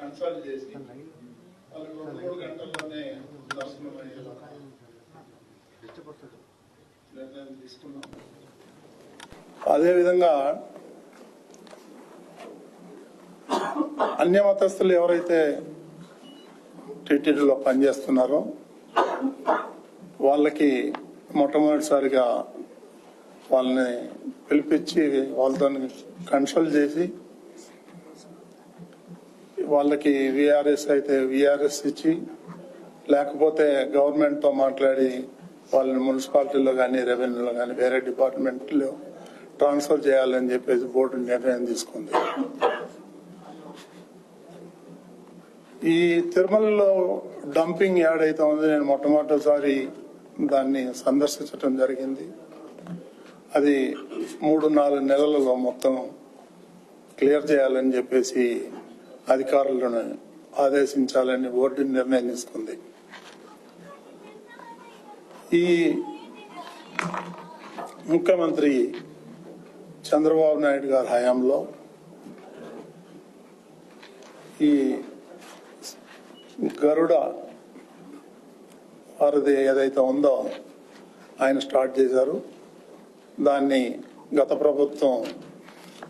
Consult చేసి వాళ్ళకి మూడు గంటల్లోనే దర్శనం అయ్యేలా నిర్ణయం తీసుకున్నాం. అదేవిధంగా అన్య మతస్థులు ఎవరైతే టీటీడీలో పనిచేస్తున్నారో వాళ్ళకి మొట్టమొదటిసారిగా వాళ్ళని పిలిపించి వాళ్ళతో కన్సల్ట్ చేసి వాళ్ళకి విఆర్ఎస్ అయితే విఆర్ఎస్ ఇచ్చి లేకపోతే గవర్నమెంట్తో మాట్లాడి వాళ్ళని మున్సిపాలిటీలో కానీ రెవెన్యూలో కానీ వేరే డిపార్ట్మెంట్లో ట్రాన్స్ఫర్ చేయాలని చెప్పేసి బోర్డు నిర్ణయం తీసుకుంది. ఈ తిరుమలలో డంపింగ్ యాడ్ అయితే ఉంది. నేను మొట్టమొదటిసారి దాన్ని సందర్శించడం జరిగింది. అది మూడు నాలుగు నెలలలో మొత్తం క్లియర్ చేయాలని చెప్పేసి అధికారులను ఆదేశించాలని బోర్డు నిర్ణయం తీసుకుంది. ఈ ముఖ్యమంత్రి చంద్రబాబు నాయుడు గారి హయాంలో ఈ గరుడ వారిది ఏదైతే ఉందో ఆయన స్టార్ట్ చేశారు. దాన్ని గత ప్రభుత్వం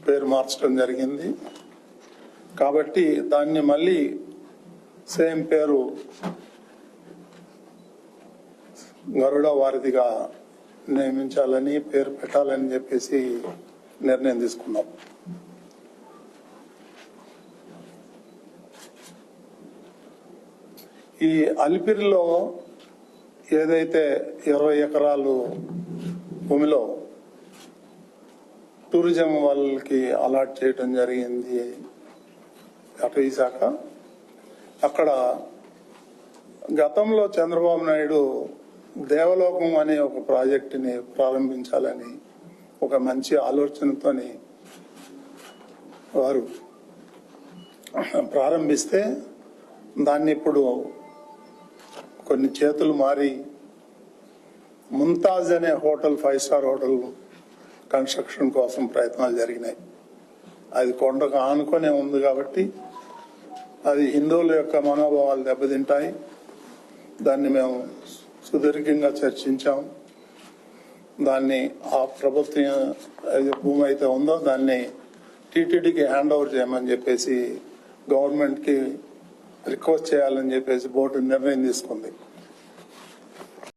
పేరు మార్చడం జరిగింది. కాబట్టి దాన్ని మళ్ళీ సేమ్ పేరు గరుడ వారిదిగా నియమించాలని పేరు పెట్టాలని చెప్పేసి నిర్ణయం తీసుకున్నాం. ఈ అలిపిరిలో ఏదైతే ఇరవై ఎకరాలు భూమిలో టూరిజం వాళ్ళకి అలాట్ చేయడం జరిగింది అటవీ శాఖ అక్కడ గతంలో చంద్రబాబు నాయుడు దేవలోకం అనే ఒక ప్రాజెక్టుని ప్రారంభించాలని ఒక మంచి ఆలోచనతోని వారు ప్రారంభిస్తే దాన్ని ఇప్పుడు కొన్ని చేతులు మారి ముంతాజ్ అనే hotel five star hotel construction కోసం ప్రయత్నాలు జరిగినాయి. అది కొండకు ఆనుకొనే ఉంది కాబట్టి అది హిందువుల యొక్క మనోభావాలు దెబ్బతింటాయి. దాన్ని మేము సుదీర్ఘంగా చర్చించాం. దాన్ని ఆ ప్రభుత్వం భూమి అయితే ఉందో దాన్ని టీటీడీకి హ్యాండ్ ఓవర్ చేయమని చెప్పేసి గవర్నమెంట్కి రిక్వెస్ట్ చేయాలని చెప్పేసి బోర్డు నిర్ణయం తీసుకుంది.